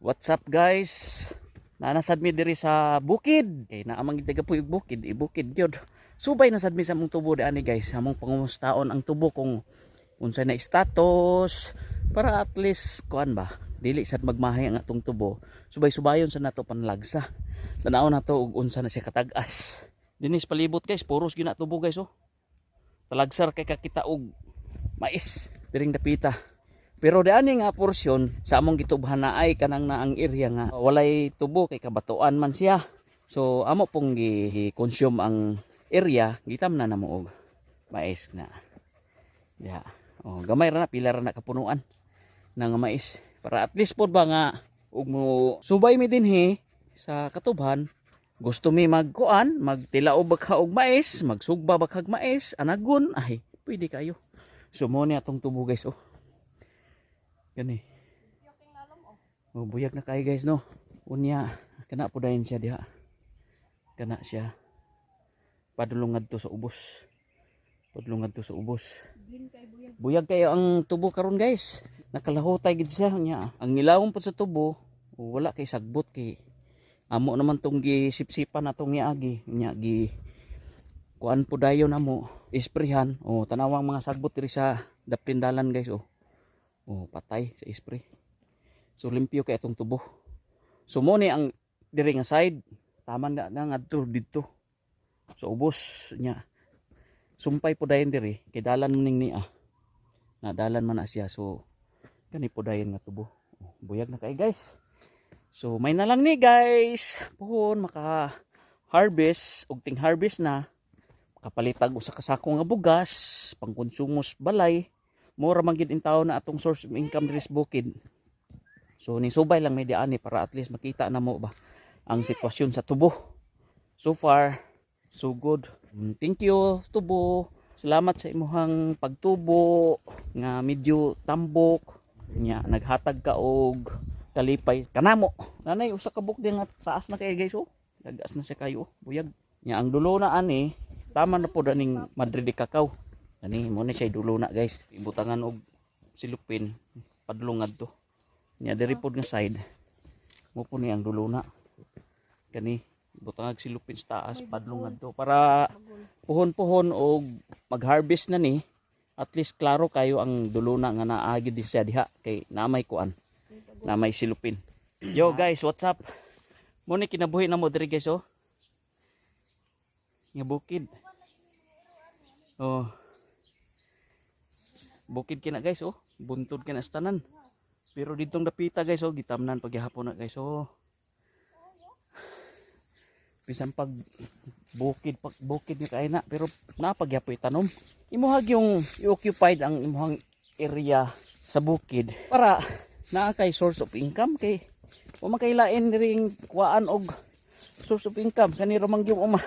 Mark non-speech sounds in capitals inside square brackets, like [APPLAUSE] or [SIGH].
What's up guys? Nanasad mi diri sa bukid. Kay naamang taga puyog bukid, ibukid gyud. Subay nasad mi sa mong tubo ani guys. Among pangumustaon ang tubo kung unsa na status para at least kuan ba dili sad magmahay ang atong tubo. Subay-subayon sa nato panlagsa. Tanaw na to ug unsa na siya katag-as. Dinis palibot guys, puros gina tubo guys oh. Talagsar kay kakita og mais diring dapita. Pero di ani nga porsyon sa among gitubhan na ay kanang na ang area nga walay tubo kay kabatuan man siya. So amo pong gi-consume ang area gitam na namo og mais na. Ya. Oh, gamay ra na pila ra na kapunuan ng mais para at least pod ba nga ug mo subay mi dinhi sa katubhan gusto mi magkuan magtilao baka og mais magsugba bakhag mais anagon ay pwede kayo sumo ni atong tubo guys oh Gani. Oh, buyag na kay guys no. Unya, kana po dayon siya diha. Kana siya. Padulungad to sa ubos. Padulungad to sa ubos. Buyag kayo ang tubo karon guys. Nakalahutay gid siya nya. Ang ilawon pa sa tubo, oh, wala kay sagbot kay amo naman tong gisipsipan atong niagi nya gi kuan po dayon amo isprehan oh tanawang mga sagbot diri sa daptindalan guys oh Oh, patay sa spray. So limpyo kay atong tubo. So mo ni ang diri nga side, taman na na ngadto didto. So ubos niya. Sumpay po dayon diri kay dalan mo ning ni ah. Na dalan man na siya so kani po dayon nga tubo. Oh, buyag na kay guys. So may na lang ni guys. Puhon maka harvest ug ting harvest na kapalitag usa ka sako nga bugas pangkonsumos balay mura man gid in taon na atong source of income diri bukid. So ni subay lang may diani para at least makita na mo ba ang sitwasyon sa tubo. So far, so good. Mm, Thank you tubo. Salamat sa imuhang pagtubo nga medyo tambok nya naghatag ka og kalipay kanamo. Nanay usa ka buk nga taas na kay guys oh. Dagas na siya kayo oh. buyag. Nya ang dulo na ani tama na po daning Madrid Cacao. Ani mo ni siya dulo na guys. Ibutangan og silupin padlungad to. Nya diri pod nga side. Mo po ang dulo na. Kani butang og silupin sa taas padlungad to para puhon-puhon og mag-harvest na ni at least klaro kayo ang dulo na nga naagi di siya diha kay namay kuan. Namay silupin. Yo guys, what's up? Mo ni kinabuhi na mo diri guys oh. Nga bukid. Oh, bukid kina guys oh. Buntod kina sa tanan. Pero ditong dapita guys oh. Gitamnan pagyahapon na guys oh. [SIGHS] Bisan pag bukid pag bukid nga kay na pero napagyapoy tanom. Imuhag yung i-occupied ang imuhang area sa bukid para naa kay source of income kay o makailain ring kuan og source of income. Kaniro man gyud uma